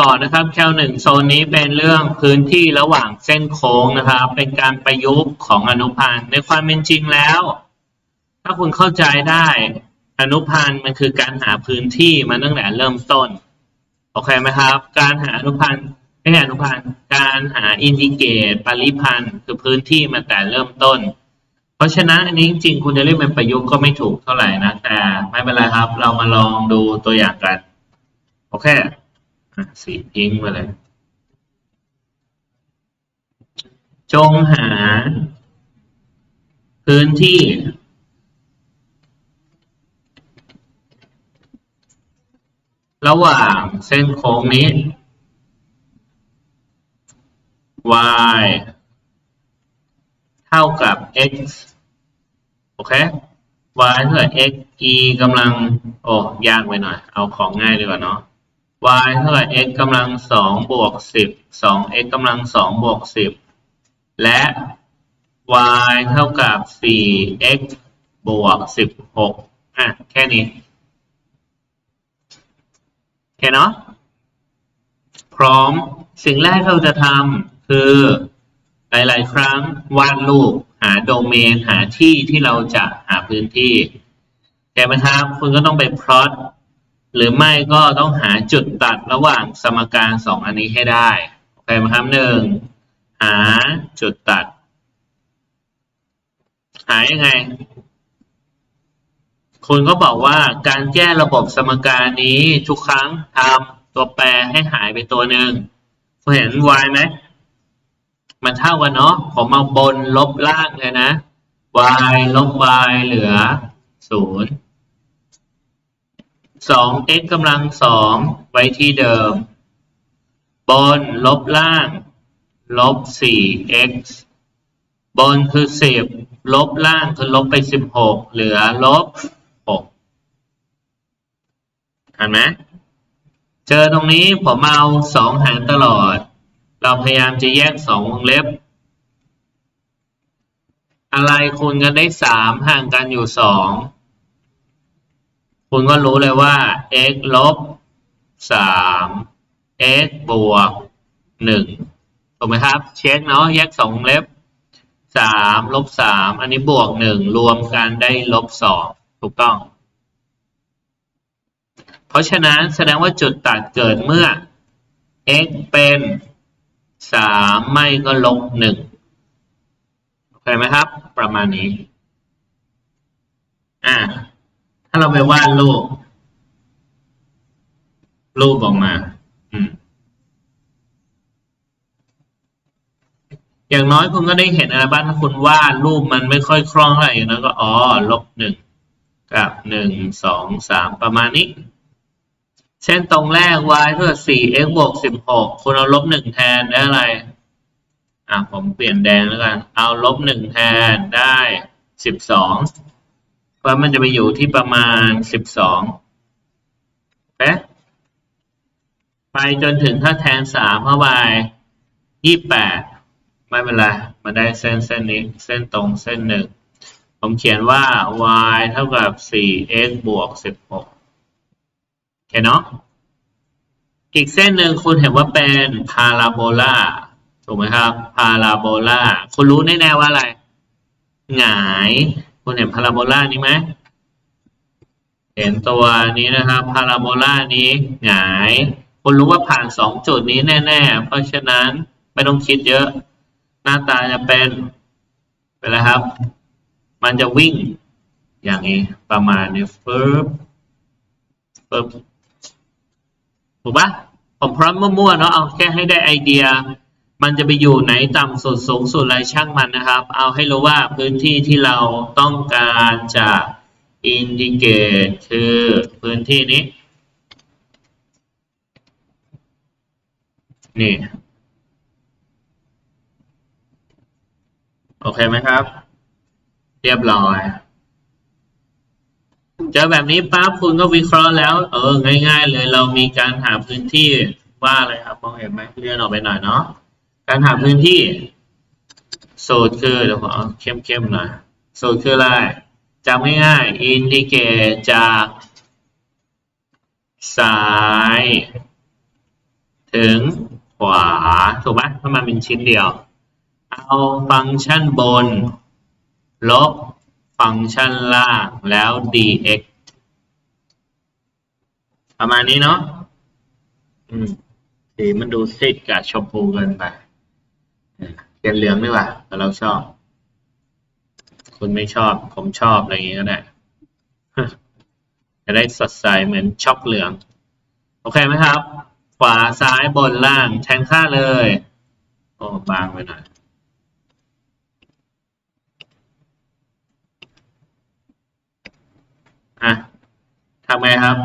ต่อนะครับแคลหนึ่งโซนนี้เป็นเรื่องพื้นที่ระหว่างเส้นโค้งนะครับ เป็นการประยุกต์ของอนุพันธ์ในความเป็นจริงแล้ว ถ้าคุณเข้าใจได้อนุพันธ์มันคือการหาพื้นที่มาตั้งแต่เริ่มต้นโอเคไหมครับ การหาอนุพันธ์ไม่ใช่อนุพันธ์การหาอินทิเกรตปริพันธ์คือพื้นที่มาแต่เริ่มต้น เพราะฉะนั้นอันนี้จริงๆคุณจะเรียกเป็นประยุกต์ก็ไม่ถูกเท่าไหร่นะแต่ไม่เป็นไรครับ เรามาลองดูตัวอย่างกันโอเค สีพิงค์ไปเลย จงหา พื้นที่ ระหว่างเส้นโค้งนี้ y เท่ากับ x โอเค y เท่ากับ x e กำลัง โอ้ ยากไปหน่อย เอาของง่ายดีกว่าเนาะ y เท่ากับ x กำลังสองบวกสิบสอง x กำลังสองบวกสิบและ y เท่ากับสี่ x บวกสิบหกอะ แค่นี้โอเคเนาะพร้อมสิ่งแรกเราจะทำคือ หลาย ๆ ครั้งวาดรูปหาโดเมน หาที่ที่เราจะหาพื้นที่ใช่ไหมครับ คุณก็ต้องไปพลอต หรือไม่ก็ต้องหาจุดตัดระหว่างสมการสองอันนี้ให้ได้โอเคไหมครับหนึ่งหาจุดตัด หายังไงคุณก็บอกว่าการแก้ระบบสมการนี้ทุกครั้งทำตัวแปรให้หายไปตัวหนึ่งคุณเห็น y ไหมมันเท่ากันเนาะผมเอาบนลบล่างเลยนะ y ลบ y เหลือศูนย์ สอง x กำลังสองไว้ที่เดิม บนลบล่าง ลบสี่ x บนคือสิบลบล่างคือลบไปสิบหกเหลือลบหกเห็นไหมเจอตรงนี้ผมเอาสองหารตลอด เราพยายามจะแยกสองวงเล็บ อะไรคูณกันได้สามห่างกันอยู่สอง คุณก็รู้เลยว่า x ลบสาม x บวกหนึ่งถูกไหมครับ เช็คเนาะแยกสองเล็บสามลบสามอันนี้บวกหนึ่งรวมกันได้ลบสองถูกต้อง เพราะฉะนั้นแสดงว่าจุดตัดเกิดเมื่อ x เป็นสามไม่ก็ลบหนึ่งโอเคไหมครับ ประมาณนี้ อ่า ถ้าเราไปวาดรูปรูปออกมา อืม อย่างน้อยคุณก็ได้เห็นอะไรบ้างถ้าคุณวาดรูปมันไม่ค่อยคล่องเท่าไหร่นะก็อ๋อลบหนึ่งกับหนึ่งสองสามประมาณนี้ เช่นตรงแรก y เท่ากับสี่ x บวกสิบหกคุณเอาลบหนึ่งแทนได้อะไร อะผมเปลี่ยนแดงแล้วกัน เอาลบหนึ่งแทนได้สิบสอง เพราะมันจะไปอยู่ที่ประมาณสิบสองโอเคไปจนถึงถ้าแทนสามเข้าไปยี่แปดไม่เป็นไรมาได้เส้นเส้นนี้เส้นตรงเส้นหนึ่ง ผมเขียนว่า y เท่ากับสี่ x บวกสิบหกโอเคเนาะอีกเส้นหนึ่งคุณเห็นว่าเป็นพาราโบลาถูกไหมครับ พาราโบลาคุณรู้แน่ๆว่าอะไร หงาย คุณเห็นพาราโบลานี้ไหมเห็นตัวนี้นะครับพาราโบลานี้หงาย คุณรู้ว่าผ่านสองจุดนี้แน่ๆ เพราะฉะนั้นไม่ต้องคิดเยอะ หน้าตาจะเป็นเป็นอะไรครับ มันจะวิ่งอย่างนี้ประมาณนี้ฟึบฟึบถูกปะผมพร้อมมั่วๆเนาะเอาแค่ให้ได้ไอเดีย มันจะไปอยู่ไหนต่ำสุดสูงสุดอะไรช่างมันนะครับ เอาให้รู้ว่าพื้นที่ที่เราต้องการจะอินดิเกตคือพื้นที่นี้ นี่ โอเคไหมครับ เรียบร้อยเจอแบบนี้ปั๊บคุณก็วิเคราะห์แล้ว เออ ง่าย ๆ เลยเรามีการหาพื้นที่ว่าอะไรครับมองเห็นไหมเลื่อนออกไปหน่อยเนาะ การหาพื้นที่สูตรคือเดี๋ยวผมเอาเข้มๆหน่อยสูตรคืออะไรจำง่ายๆอินดิเกตจากซ้าย ถึงขวา ถูกไหมเพราะมันเป็นชิ้นเดียว เอาฟังก์ชันบน ลบฟังก์ชันล่างแล้ว dx ประมาณนี้เนาะอืมสีมันดูซีดกับชมพูเกินไป เออเขียนเหลืองดีกว่าแต่เราชอบ คุณไม่ชอบ ผมชอบอะไรอย่างงี้ก็ได้จะได้สดใสเหมือนช็อกเหลือง โอเคไหมครับ ขวาซ้ายบนล่างแทนค่าเลย โอ้บางไปหน่อยอะทำไงครับ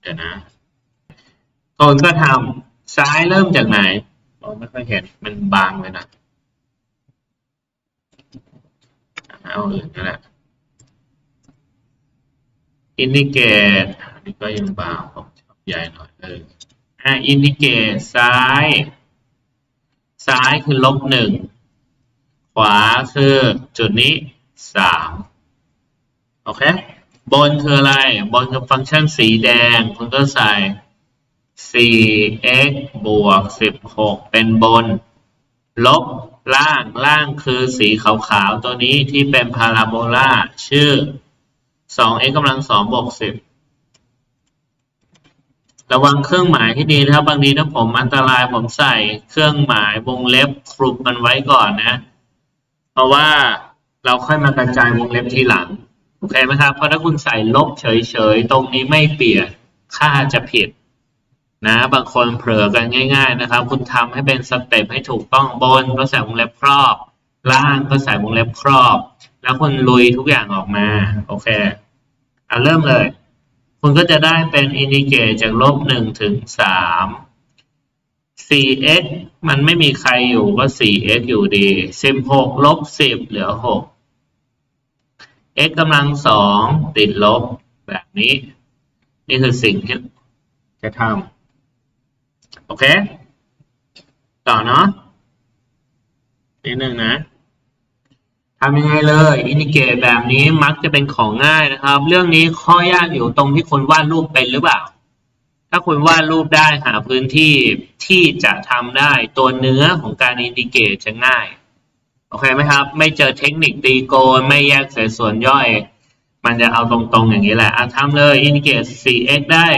เดี๋ยวนะตนก็ทำซ้ายเริ่มจากไหน ไม่ค่อยเห็นมันบางเลยนะเอาอื่นนั่นแหละอินดิเกตอันนี้ก็ยังบางผมชอบใหญ่หน่อยเอออะอินดิเกตซ้าย ซ้ายคือลบหนึ่งขวาคือจุดนี้สามโอเคบนคืออะไร บนคือฟังก์ชันสีแดง คุณก็ใส่ 4x บวก16เป็นบน ลบล่างล่างคือสีขาวๆ ตัวนี้ที่เป็นพาราโบลาชื่อ 2x กำลัง2บวก10ระวังเครื่องหมายที่ดีนะครับบางทีถ้าผมอันตรายผมใส่เครื่องหมายวงเล็บคลุมมันไว้ก่อนนะ เพราะว่าเราค่อยมากระจายวงเล็บทีหลัง โอเคไหมครับ เพราะถ้าคุณใส่ลบเฉยๆ ตรงนี้ไม่เปลี่ยนค่าจะผิด นะบางคนเผลอกันง่ายๆนะครับ คุณทำให้เป็นสเต็ปให้ถูกต้องบนก็ใส่วงเล็บครอบ ล่างก็ใส่วงเล็บครอบ แล้วคุณลุยทุกอย่างออกมาโอเคอะเริ่มเลย คุณก็จะได้เป็นอินดิเกตจากลบหนึ่งถึงสาม 4x มันไม่มีใครอยู่ก็ 4x อยู่ดี 16 ลบ 10 เหลือ 6 x กำลังสองติดลบแบบนี้ นี่คือสิ่งที่จะทำ โอเค ต่อเนาะนิดนึงนะทำยังไงเลยอินดิเกตแบบนี้มักจะเป็นของง่ายนะครับ เรื่องนี้ข้อยากอยู่ตรงที่คนวาดรูปเป็นหรือเปล่า ถ้าคุณวาดรูปได้หาพื้นที่ที่จะทำได้ตัวเนื้อของการอินดิเกตจะง่าย โอเคไหมครับ ไม่เจอเทคนิคตีโกนไม่แยกเศษส่วนย่อย มันจะเอาตรงๆอย่างนี้แหละอะทำเลยอินดิเกต 4x ได้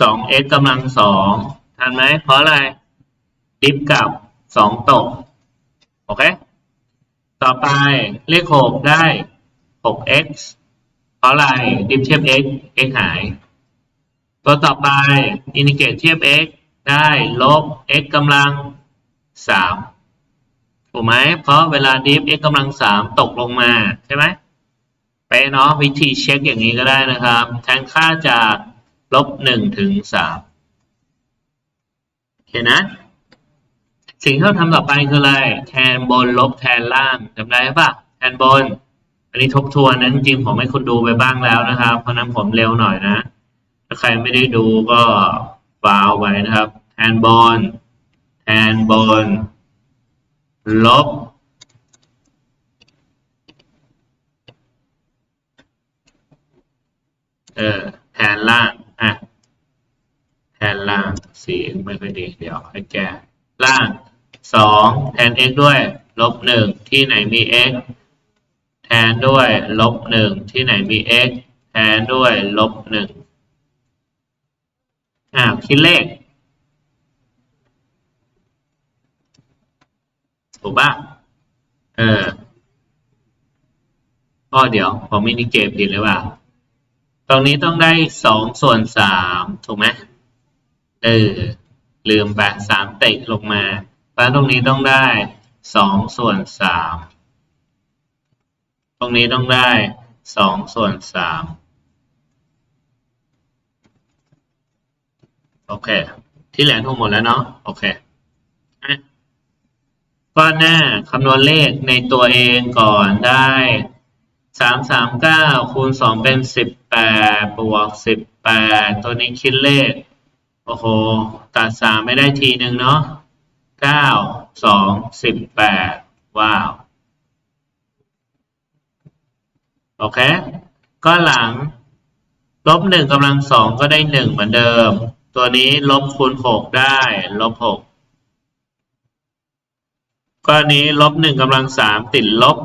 2x กำลังสองทันไหมเพราะอะไร ดิฟกับ2ตก โอเค ต่อไปเลข6ได้ 6x เพราะอะไร ดิฟเทียบ x x หาย ตัวต่อไปอินดิเกตเทียบ x ได้ลบ x กำลัง3ถูกไหม เพราะเวลาดิฟ x กำลัง3ตกลงมาใช่ไหมไปเนาะวิธีเช็คอย่างนี้ก็ได้นะครับ แทนค่าจาก ลบ1ถึง3โอเคนะ สิ่งที่เราทำต่อไปคืออะไร แทนบนลบแทนล่างจำได้ปะแทนบน อันนี้ทบทวนนั้นจริงๆผมให้คุณดูไปบ้างแล้วนะครับ เพราะนั้นผมเร็วหน่อยนะ ถ้าใครไม่ได้ดูก็ฟาวไว้นะครับ แทนบน แทนบน ลบเออแทนล่าง แทนล่างสีไม่ค่อยดีเดี๋ยวให้แก้ล่างสองแทน x ด้วยลบหนึ่งที่ไหนมี x แทนด้วยลบหนึ่งที่ไหนมี x แทนด้วยลบหนึ่งอ่าคิดเลขถูกป่ะเออก็เดี๋ยวผมมินิเกมผิดหรือเปล่า ตรงนี้ต้องได้สองส่วนสามถูกไหม เออ ลืมไปสามเตะลงมาเพราะตรงนี้ต้องได้สองส่วนสาม ตรงนี้ต้องได้สองส่วนสาม โอเค ที่เหลือทั้งหมดแล้วเนาะ โอเคอะก้อนหน้าคำนวณเลขในตัวเองก่อนได้สามสามเก้าคูณสองเป็นสิบแปดบวกสิบแปดตัวนี้คิดเลข โอ้โห ตัดสามไม่ได้ทีหนึ่งเนาะเก้าสองสิบแปดว้าว โอเค ก็หลัง ลบหนึ่งกำลังสองก็ได้หนึ่งเหมือนเดิม ตัวนี้ลบคูณหกได้ ลบหกก้อนนี้ลบหนึ่งกำลังสามติดลบ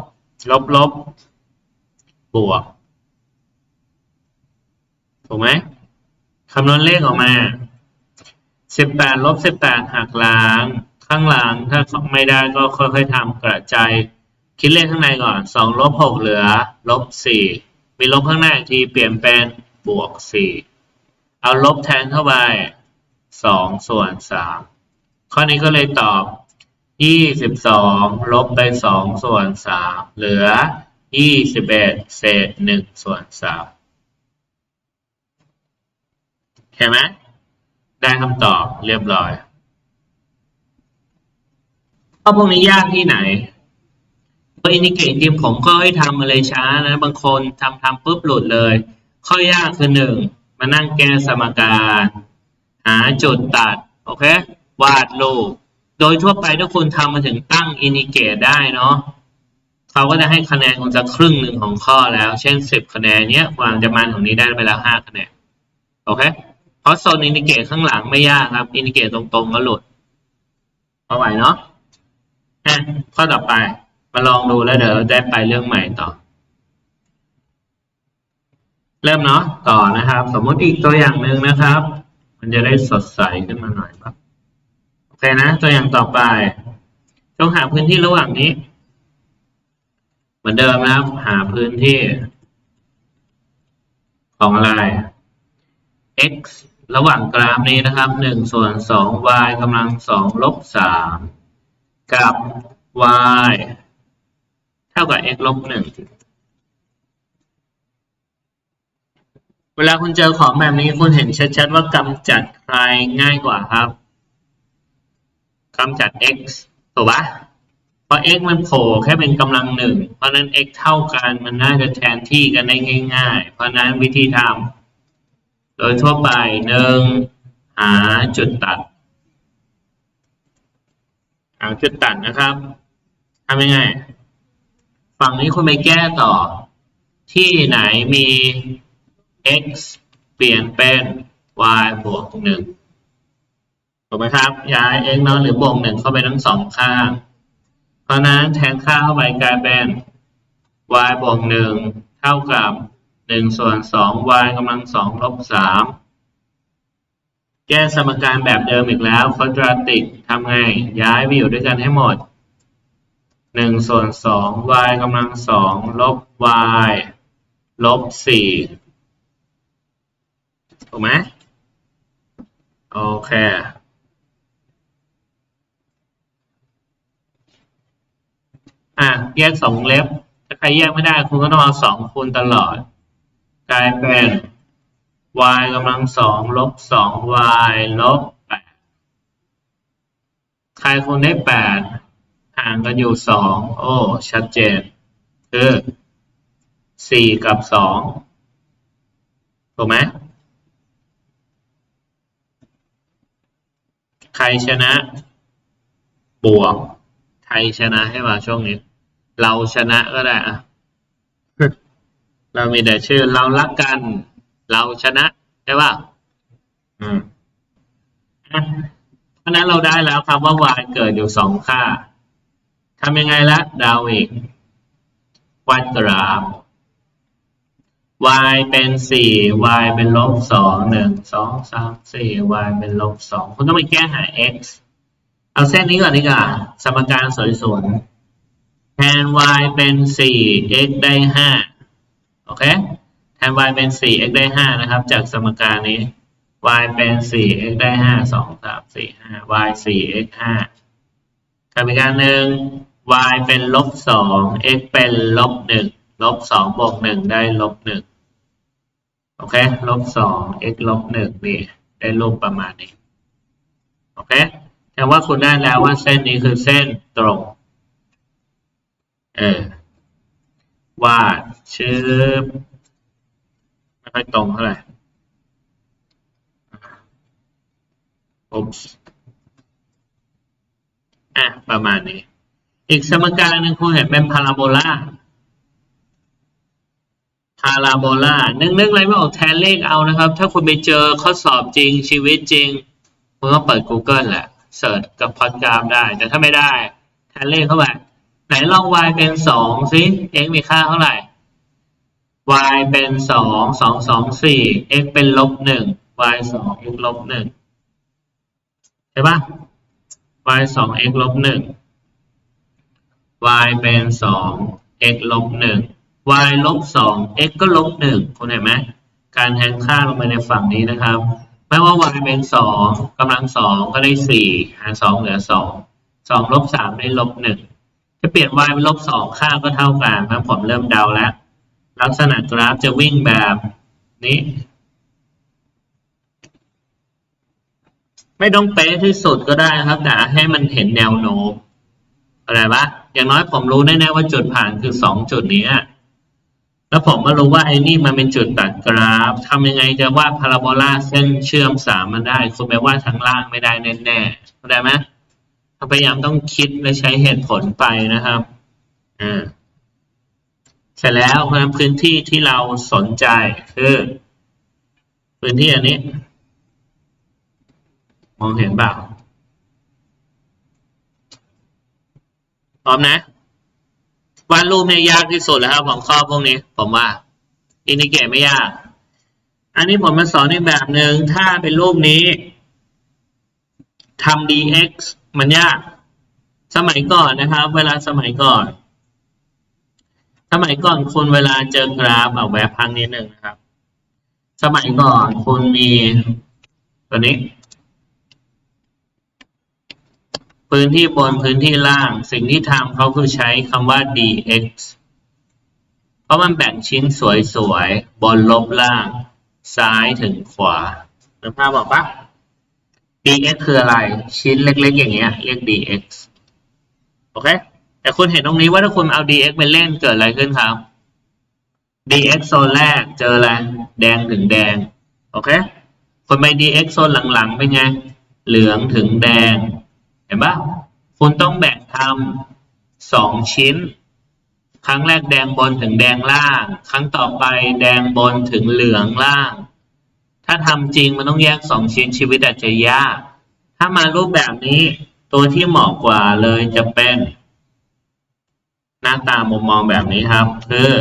ลบลบบวก ถูกไหมคำนวณเลขออกมา สิบแปดลบสิบแปดหักล้าง ข้างหลังถ้าไม่ได้ก็ค่อยๆทำกระจายคิดเลขข้างในก่อนสองลบหกเหลือลบสี่มีลบข้างหน้าอีกทีเปลี่ยนเป็นบวกสี่เอาลบแทนเข้าไปสองส่วนสามข้อนี้ก็เลยตอบยี่สิบสองลบไปสองส่วนสามเหลือยี่สิบเอ็ดเศษหนึ่งส่วนสามเห็นไหม ได้คำตอบเรียบร้อยข้อพวกนี้ยากที่ไหนตัวอินดิเกตจริงผมก็ให้ทำมาเลยช้านะ บางคนทำทำปุ๊บหลุดเลย ข้อยากคือหนึ่งมานั่งแก้สมการ หาจุดตัด โอเค วาดรูป โดยทั่วไปถ้าคุณทำมาถึงตั้งอินดิเกตได้เนาะเขาก็จะให้คะแนนคุณจะครึ่งหนึ่งของข้อแล้ว เช่นสิบคะแนนเนี้ยวางจะมันของนี้ได้ไปแล้วห้าคะแนน โอเค เพราะโซนอินดิเกตข้างหลังไม่ยากครับ อินดิเกตตรงๆก็หลุดเอไหวเนาะอะข้อต่อไป มาลองดูแล้วเดี๋ยวเราได้ไปเรื่องใหม่ต่อ เริ่มเนาะต่อนะครับ สมมติอีกตัวอย่างหนึ่งนะครับ มันจะได้สดใสขึ้นมาหน่อยครับโอเคนะ ตัวอย่างต่อไปจงหาพื้นที่ระหว่างนี้ เหมือนเดิมนะครับ หาพื้นที่ของอะไร x ระหว่างกราฟนี้นะครับหนึ่งส่วนสอง y กำลังสองลบสามกับ y เท่ากับ x ลบหนึ่งเวลาคุณเจอของแบบนี้คุณเห็นชัดๆว่ากำจัดใครง่ายกว่าครับกำจัด x ถูกปะเพราะ x มันโผล่แค่เป็นกำลังหนึ่ง เพราะนั้น x เท่ากันมันน่าจะแทนที่กันได้ง่าย ๆ เพราะนั้นวิธีทำ ยทั่วไปหนึ่งหาจุดตัด หาจุดตัดนะครับทำยังไง ฝั่งนี้คุณไปแก้ต่อ ที่ไหนมี x เปลี่ยนเป็น y บวกหนึ่งถูกไหมครับ ย้าย x เนาะหรือบวกหนึ่งเข้าไปทั้งสองข้าง เพราะนั้นแทนค่าเข้าไปกลายเป็น y บวกหนึ่งเท่ากับ หนึ่งส่วนสอง y กำลังสองลบสามแก้สมการแบบเดิมอีกแล้วควอดราติกทำไง ย้ายไปอยู่ด้วยกันให้หมดหนึ่งส่วนสอง y กำลังสองลบ y ลบสี่ถูกไหมโอเคอะแยกสองเล็บ ถ้าใครแยกไม่ได้คุณก็ต้องเอาสองคูณตลอด กลายเป็น y กำลังสองลบสอง y ลบแปดใครคูณได้แปดห่างกันอยู่สองโอ้ ชัดเจน คือสี่กับสองถูกไหมใครชนะ บวกไทยชนะให้มาช่วงนี้ เราชนะก็ได้อะ เรามีแต่ชื่อเรารักกัน เราชนะใช่ป่ะอืมเพราะนั้นเราได้แล้วครับว่า y เกิดอยู่สองค่าทำยังไงละดาวอีกวัดกราฟ y เป็นสี่ y เป็นลบสองหนึ่งสองสามสี่ y เป็นลบสองคุณต้องไปแก้หา x เอาเส้นนี้ก่อนดีกว่าสมการสวยๆแทน y เป็นสี่ x ได้ห้า โอเคแทน y เป็นสี่ x ได้ห้านะครับ จากสมการนี้ y เป็นสี่ x ได้ห้าสองสามสี่ห้า y สี่ x ห้ากับอีกการหนึ่ง y เป็นลบสอง x เป็นลบหนึ่งลบสองบวกหนึ่งได้ลบหนึ่งโอเค ลบสอง x ลบหนึ่งนี่ ได้รูปประมาณนี้ โอเคแต่ว่าคุณได้แล้วว่าเส้นนี้คือเส้นตรง เออ วาดชื่อไม่ค่อยตรงเท่าไหร่อุ๊บอะ ประมาณนี้ อีกสมการหนึ่งคุณเห็นเป็นพาราโบลาพาราโบลานึกนึกอะไรไม่ออกแทนเลขเอานะครับ ถ้าคุณไปเจอข้อสอบจริงชีวิตจริง คุณก็เปิด Google แหละเสิร์ชกับพอดกราฟได้ แต่ถ้าไม่ได้ แทนเลขเข้าไป นลอง y เป็นสองสิ x มีค่าเท่าไหร่ y เป็นสองสองสองสี่ x เป็นลบหนึ่ง y สอง x ลบหนึ่งใช่ปะ y สอง x ลบหนึ่ง y เป็นสอง x ลบหนึ่ง y ลบสอง x ก็ลบหนึ่งคุณเห็นไหมการแทนค่าลงไปในฝั่งนี้นะครับ ไม่ว่า y เป็นสองกำลังสองก็ได้สี่หารสองเหลือสองสองลบสามได้ลบหนึ่ง จะเปลี่ยน y เป็นลบสองค่าก็เท่ากันครับผมเริ่มเดาแล้ว ลักษณะกราฟจะวิ่งแบบนี้ ไม่ต้องเป๊ะที่สุดก็ได้ครับ แต่ให้มันเห็นแนวโน้มอะไรปะอย่างน้อยผมรู้แน่ๆว่าจุดผ่านคือสองจุดนี้แล้วผมก็รู้ว่าไอ้นี่มันเป็นจุดตัดกราฟทำยังไงจะวาดพาราโบลาเส้นเชื่อมสามมันได้ คุณไปวาดทางล่างไม่ได้แน่ๆเข้าใจไหม พยายามต้องคิดและใช้เหตุผลไปนะครับอ่าเสร็จแล้วพื้นที่ที่เราสนใจคือพื้นที่อันนี้ มองเห็นเปล่าพร้อมนะวาดรูปเนี่ยยากที่สุดแล้วครับของข้อพวกนี้ ผมว่า อินดิเกตไม่ยาก อันนี้ผมมาสอนอีกแบบหนึ่งถ้าเป็นรูปนี้ทำ dx มันยาก สมัยก่อนนะครับ เวลาสมัยก่อน สมัยก่อนคุณเวลาเจอกราฟเอาแวบพังนิดหนึ่งนะครับ สมัยก่อนคุณมีตัวนี้ พื้นที่บนพื้นที่ล่าง สิ่งที่ทำเขาคือใช้คำว่า dx เพราะมันแบ่งชิ้นสวยๆ บนลบล่าง ซ้ายถึงขวาเห็นภาพบอกปะ dx คืออะไร ชิ้นเล็ก ๆ อย่างเงี้ยเรียก dx โอเค แต่คุณเห็นตรงนี้ว่าถ้าคุณเอา dx ไปเล่นเกิดอะไรขึ้นครับ dx โซนแรกเจออะไรแดงถึงแดง โอเคคนไป dx โซนหลัง ๆ เป็นไง เหลืองถึงแดง เห็นปะคุณต้องแบ่งทำสองชิ้น ครั้งแรกแดงบนถึงแดงล่าง ครั้งต่อไปแดงบนถึงเหลืองล่าง ถ้าทำจริงมันต้องแยกสองชิ้นชีวิตอาจจะยาก ถ้ามารูปแบบนี้ตัวที่เหมาะกว่าเลยจะเป็น หน้าตามุมมองแบบนี้ครับ คือ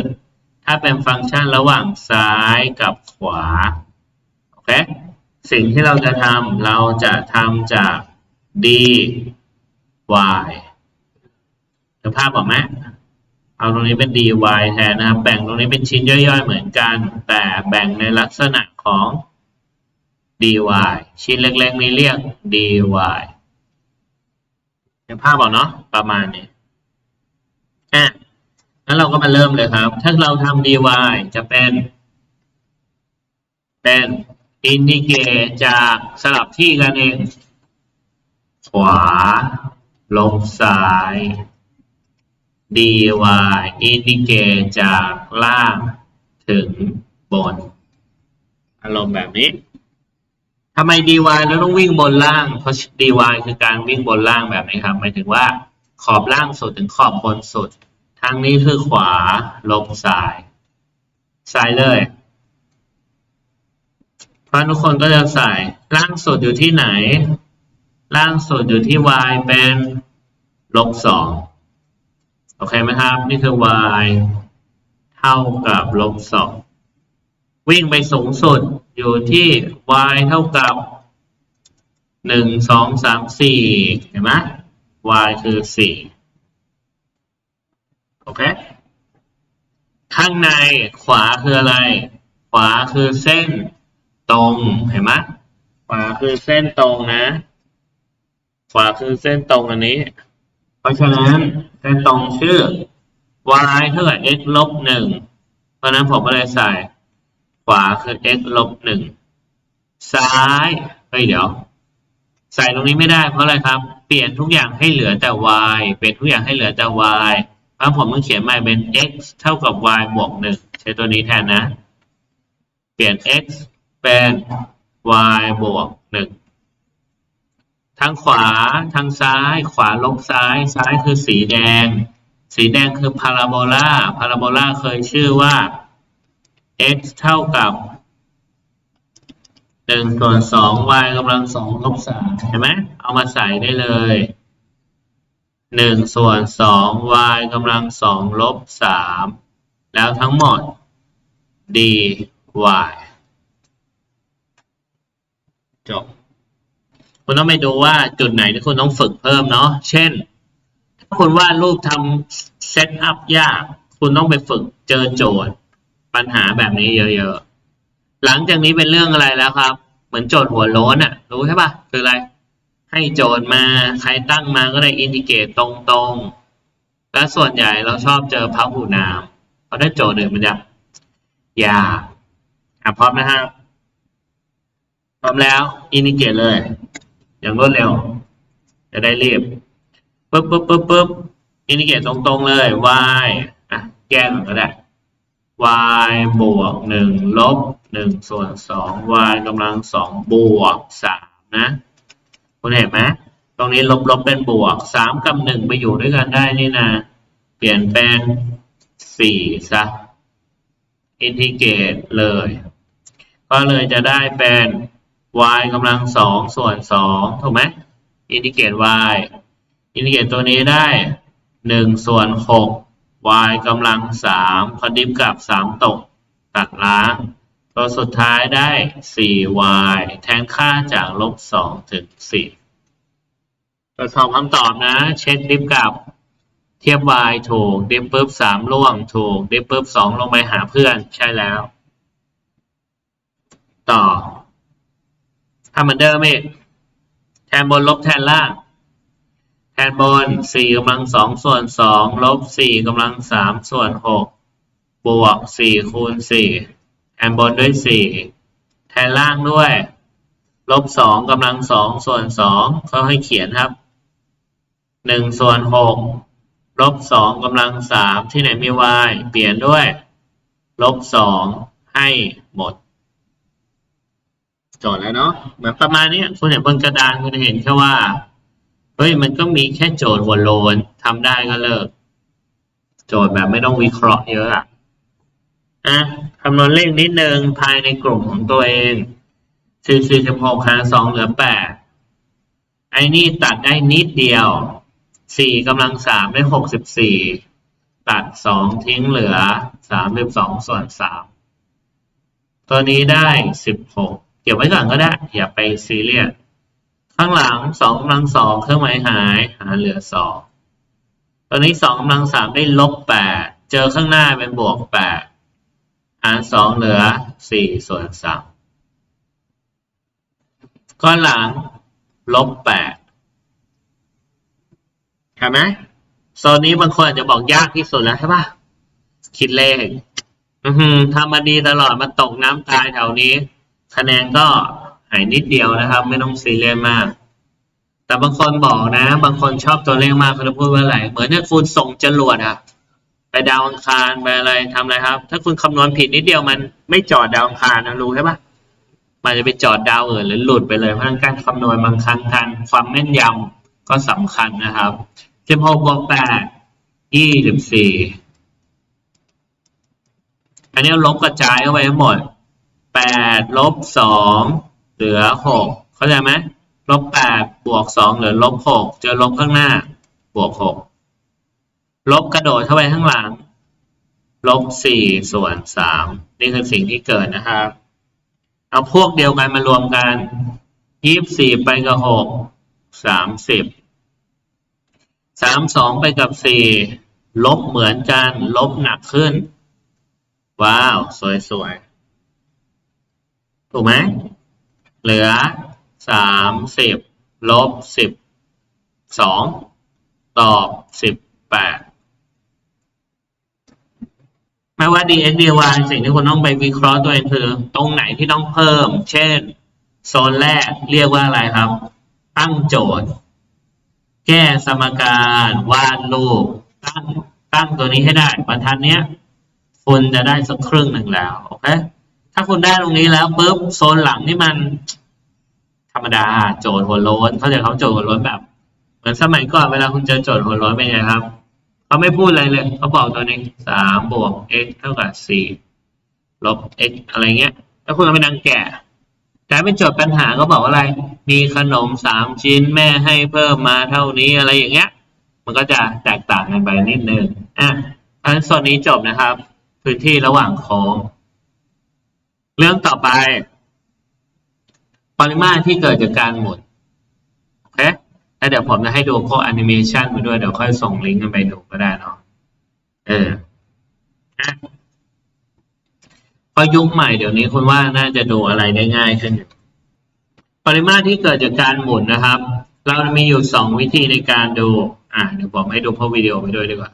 ถ้าเป็นฟังก์ชันระหว่างซ้ายกับขวา โอเค สิ่งที่เราจะทำเราจะทำจาก d y เห็นภาพออกไหมเอาตรงนี้เป็น dy แทนนะครับ แบ่งตรงนี้เป็นชิ้นย่อยๆ เหมือนกัน แต่แบ่งในลักษณะของ dy ชิ้นเล็กๆนี้เรียก dy เห็นภาพออกเนาะประมาณนี้อะงั้นเราก็มาเริ่มเลยครับ ถ้าเราทำ dy จะเป็น เป็นอินดิเกตจากสลับที่กันเอง ขวาลบซ้าย dy อินดิเกตจากล่างถึงบน อารมณ์แบบนี้ ทำไม dy แล้วต้องวิ่งบนล่าง เพราะ dy คือการวิ่งบนล่างแบบนี้ครับ หมายถึงว่าขอบล่างสุดถึงขอบบนสุด ทางนี้คือขวาลบซ้าย ซ้ายเลย เพราะทุกคนก็จะใส่ ล่างสุดอยู่ที่ไหน ล่างสุดอยู่ที่ y เป็นลบสองโอเคไหมครับ นี่คือ y เท่ากับลบสองวิ่งไปสูงสุด อยู่ที่ y เท่ากับหนึ่งสองสามสี่เห็นไหม y คือสี่โอเค ข้างในขวาคืออะไร ขวาคือเส้นตรงเห็นไหมขวาคือเส้นตรงนะ ขวาคือเส้นตรงอันนี้ เพราะฉะนั้นเส้นตรงชื่อ y เท่ากับ x ลบหนึ่งเพราะนั้นผมก็เลยใส่ ขวาคือ x ลบหนึ่งซ้ายเฮ้ยเดี๋ยว ใส่ตรงนี้ไม่ได้เพราะอะไรครับ เปลี่ยนทุกอย่างให้เหลือแต่ y เปลี่ยนทุกอย่างให้เหลือแต่ y เพราะผมต้องเขียนใหม่เป็น x เท่ากับ y บวกหนึ่งใช้ตัวนี้แทนนะ เปลี่ยน x เป็น y บวกหนึ่งทางขวาทางซ้าย ขวาลบซ้าย ซ้ายคือสีแดง สีแดงคือพาราโบลาพาราโบลาเคยชื่อว่า x เท่ากับหนึ่งส่วนสอง y กำลังสองลบสามเห็นไหมเอามาใส่ได้เลยหนึ่งส่วนสอง y กำลังสองลบสามแล้วทั้งหมด dy จบ คุณต้องไปดูว่าจุดไหนที่คุณต้องฝึกเพิ่มเนาะเช่น ถ้าคุณวาดรูปทำเซตอัพยาก คุณต้องไปฝึกเจอโจทย์ ปัญหาแบบนี้เยอะๆ หลังจากนี้เป็นเรื่องอะไรแล้วครับ เหมือนโจทย์หัวโล้นอะรู้ใช่ปะคืออะไร ให้โจทย์มาใครตั้งมาก็ได้อินดิเกตตรงๆ และส่วนใหญ่เราชอบเจอพหูนามเพราะถ้าโจทย์อื่นมันจะยากอะพร้อมนะครับพร้อมแล้วอินดิเกตเลย อย่างรวดเร็ว จะได้รีบปึ๊บปึ๊บปึ๊บปึ๊บอินดิเกตตรงๆเลย y อะแก้ก่อนก็ได้ y บวกหนึ่งลบหนึ่งส่วนสอง y กำลังสองบวกสามนะ คุณเห็นไหมตรงนี้ลบลบเป็นบวกสามกับหนึ่งไปอยู่ด้วยกันได้นี่นะ เปลี่ยนเป็นสี่ซะอินทิเกรตเลย ก็เลยจะได้เป็น y กำลังสองส่วนสองถูกไหมอินทิเกรต y อินทิเกรตตัวนี้ได้หนึ่งส่วนหก y กำลังสามพอดิฟกับสามตก ตัดล้าง ตัวสุดท้ายได้ 4y แทนค่าจากลบ2ถึง4ตรวจสอบคำตอบนะ เช็คดิฟกับเทียบ y ถูก ดิฟปุ๊บ3ล่วงถูก ดิฟปุ๊บ2ลงไปหาเพื่อนใช่แล้ว ต่อทำเหมือนเดิมอีกแทนบนลบแทนล่าง แทนบนสี่กำลังสองส่วนสองลบสี่กำลังสามส่วนหกบวกสี่คูณสี่แทนบนด้วยสี่แทนล่างด้วย ลบสองกำลังสองส่วนสองเขาให้เขียนครับหนึ่งส่วนหกลบสองกำลังสามที่ไหนมี y เปลี่ยนด้วย ลบสองให้หมดจทย์แล้วเนาะเหมือนประมาณนี้คุณเห็นบนกระดานคุณเห็นแค่ว่า เฮ้ยมันก็มีแค่โจทย์หัวโลนทำได้ก็เลิก โจทย์แบบไม่ต้องวิเคราะห์เยอะอะอะคำนวณเลขนิดนึงภายในกลุ่มของตัวเองสี่สี่สิบหกหารสองเหลือแปดไอ้นี่ตัดได้นิดเดียวสี่กำลังสามได้หกสิบสี่ตัดสองทิ้งเหลือสามสิบสองส่วนสามตัวนี้ได้สิบหกเก็บไว้ก่อนก็ได้ อย่าไปซีเรียส ข้างหลังสองกำลังสองเครื่องหมายหาย หาเหลือสองตอนนี้สองกำลังสามได้ลบแปดเจอข้างหน้าเป็นบวกแปดหารสองเหลือสี่ส่วนสามก้อนหลังลบแปดเห็นไหมโซนนี้บางคนอาจจะบอกยากที่สุดแล้วใช่ปะคิดเลขทำมาดีตลอดมาตกน้ำตายแถวนี้ คะแนนก็ หายนิดเดียวนะครับ ไม่ต้องซีเรียสมาก แต่บางคนบอกนะ บางคนชอบตัวเลขมากเขาจะพูดว่าอะไร เหมือนถ้าคุณส่งจรวดอะไปดาวอังคารไปอะไรทำอะไรครับ ถ้าคุณคำนวณผิดนิดเดียวมันไม่จอดดาวอังคารนะรู้ใช่ปะมันจะไปจอดดาวอื่นหรือหลุดไปเลยเพราะงั้นการคำนวณบางครั้งการความแม่นยำก็สำคัญนะครับสิบหกบวกแปดยี่สิบสี่อันนี้ลบกระจายเข้าไปทั้งหมดแปดลบสอง เหลือหกเข้าใจไหมลบแปดบวกสองเหลือลบหกเจอลบข้างหน้า บวกหกลบกระโดดเข้าไปข้างหลัง ลบสี่ส่วนสามนี่คือสิ่งที่เกิดนะครับ เอาพวกเดียวกันมารวมกันยี่สิบสี่ไปกับหกสามสิบสามสองไปกับสี่ลบเหมือนกัน ลบหนักขึ้น ว้าว สวยๆ ถูกไหม เหลือสามสิบลบสิบสองตอบสิบแปดไม่ว่า dx dy สิ่งที่คุณต้องไปวิเคราะห์ตัวเองคือ ตรงไหนที่ต้องเพิ่ม เช่น โซนแรกเรียกว่าอะไรครับ ตั้งโจทย์ แก้สมการวาดรูปตั้งตั้งตัวนี้ให้ได้บรรทัดเนี้ย คุณจะได้สักครึ่งหนึ่งแล้ว โอเค ถ้าคุณได้ตรงนี้แล้วปุ๊บโซนหลังนี่มัน ธรรมดาโจทย์หัวโล้นเขาจะเขาโจทย์หัวโล้นแบบ เหมือนสมัยก่อนเวลาคุณเจอโจทย์หัวโล้นเป็นไงครับเขาไม่พูดอะไรเลยเขาบอกตัวนี้สามบวก x เท่ากับสี่ลบ x อะไรเงี้ยแล้วคุณก็ไปนังแกะแต่เป็นโจทย์ปัญหาก็บอกว่าอะไร มีขนมสามชิ้นแม่ให้เพิ่มมาเท่านี้อะไรอย่างเงี้ย มันก็จะแตกต่างกันไปนิดนึงอะอันส่วนนี้จบนะครับ พื้นที่ระหว่างโค้ง เรื่องต่อไป ปริมาตรที่เกิดจากการหมุนโอเคแล้วเดี๋ยวผมจะให้ดูพวกแอนิเมชันมาด้วย เดี๋ยวค่อยส่งลิงก์กันไปดูก็ได้เนาะเออพอยุคใหม่เดี๋ยวนี้คุณว่าน่าจะดูอะไรได้ง่ายขึ้น ปริมาตรที่เกิดจากการหมุนนะครับ เรามีอยู่สองวิธีในการดู อะเดี๋ยวผมให้ดูพวกวิดีโอไปด้วยดีกว่า